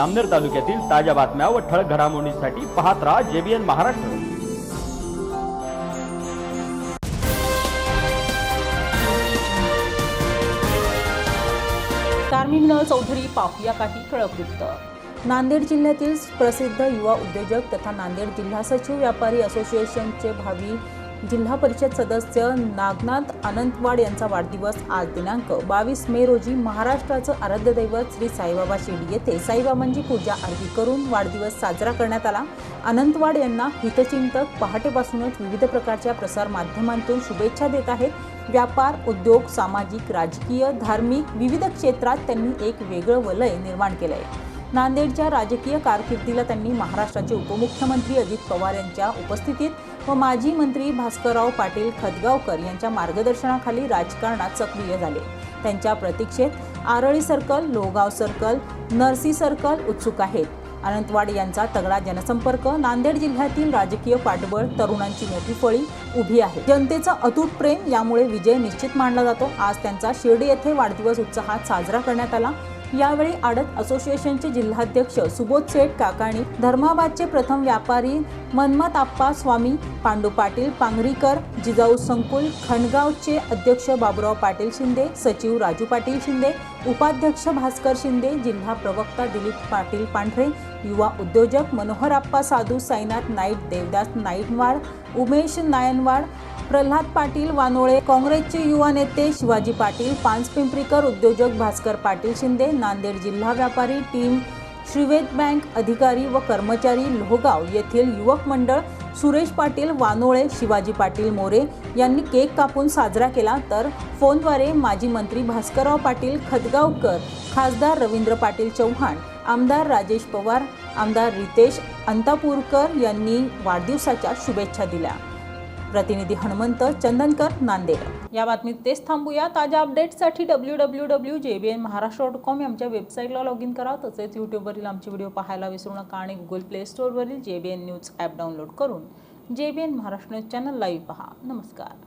अमनेर तालुक्यातील ताज्या बातम्या व ठळक घडामोडींसाठी पाहत राहा जेबीएन महाराष्ट्र. कार्मिंगनळ चौधरी पाहूया काही ठळक वृत्त. नांदेड जिल्ह्यातील प्रसिद्ध युवा उद्योजक तथा नांदेड जिल्हा सचिव व्यापारी असोसिएशनचे भावी जिल्हा परिषद सदस्य नागनाथ अनंतवाड यांचा वाढदिवस आज दिनांक बावीस मे रोजी महाराष्ट्राचं आराध्य दैवत श्री साईबाबा शिर्डी येथे साईबाबांची पूजा आरती करून वाढदिवस साजरा करण्यात आला. अनंतवाड यांना हितचिंतक पहाटेपासूनच विविध प्रकारच्या प्रसार माध्यमांतून शुभेच्छा देत आहेत. व्यापार उद्योग सामाजिक राजकीय धार्मिक विविध क्षेत्रात त्यांनी एक वेगळं वलय निर्माण केलं आहे नांदेडच्या राजकीय कारकिर्दीला त्यांनी महाराष्ट्राचे उपमुख्यमंत्री अजित पवार यांच्या उपस्थितीत व माजी मंत्री भास्करराव पाटील खदगावकर यांच्या मार्गदर्शनाखाली राजकारणात सक्रिय झाले. त्यांच्या प्रतीक्षेत Arali circle Lohgaon circle Narsi circle उत्सुक आहेत. अनंतवाड यांचा तगडा जनसंपर्क नांदेड जिल्ह्यातील राजकीय पाठबळ तरुणांची मोठी फळी उभी आहे. जनतेचं अतूट प्रेम यामुळे विजय निश्चित मानला जातो. आज त्यांचा शिर्डी येथे वाढदिवस उत्साहात साजरा करण्यात आला. यावेळी आडत असोसिएशनचे जिल्हाध्यक्ष सुबोध सेठ काकाणी धर्माबादचे प्रथम व्यापारी मनमत आप्पा स्वामी पांडू पाटील पांगरीकर जिजाऊ संकुल खंडगावचे अध्यक्ष बाबुराव पाटील शिंदे सचिव राजू पाटील शिंदे उपाध्यक्ष भास्कर शिंदे जिल्हा प्रवक्ता दिलीप पाटील पांढरे युवा उद्योजक मनोहर आप्पा साधू साईनाथ नाईक देवदास नाईनवाड उमेश नायनवाड प्रल्हाद पाटील वानोळे काँग्रेसचे युवा नेते शिवाजी पाटील पानसपिंपरीकर उद्योजक भास्कर पाटील शिंदे नांदेड जिल्हा व्यापारी टीम श्रीवेद बँक अधिकारी व कर्मचारी लोहगाव येथील युवक मंडळ सुरेश पाटील वानोळे शिवाजी पाटील मोरे यांनी केक कापून साजरा केला. तर फोनद्वारे माजी मंत्री भास्करराव पाटील खदगावकर खासदार रवींद्र पाटील चव्हाण आमदार राजेश पवार आमदार रितेश अंतापूरकर यांनी वाढदिवसाच्या शुभेच्छा दिल्या. प्रतिनिधी हनुमंत चंदनकर नांदेड. या बातमीत तेच थांबूया. ताज्या अपडेट्ससाठी W W W J B N Maharashtra dot com आमच्या वेबसाईटला लॉग इन करा. तसेच यूट्यूबवरील आमचे व्हिडिओ पाहायला विसरू नका आणि Google play स्टोअरवरील J B N news app download करून J B N Maharashtra news channel live पहा. नमस्कार.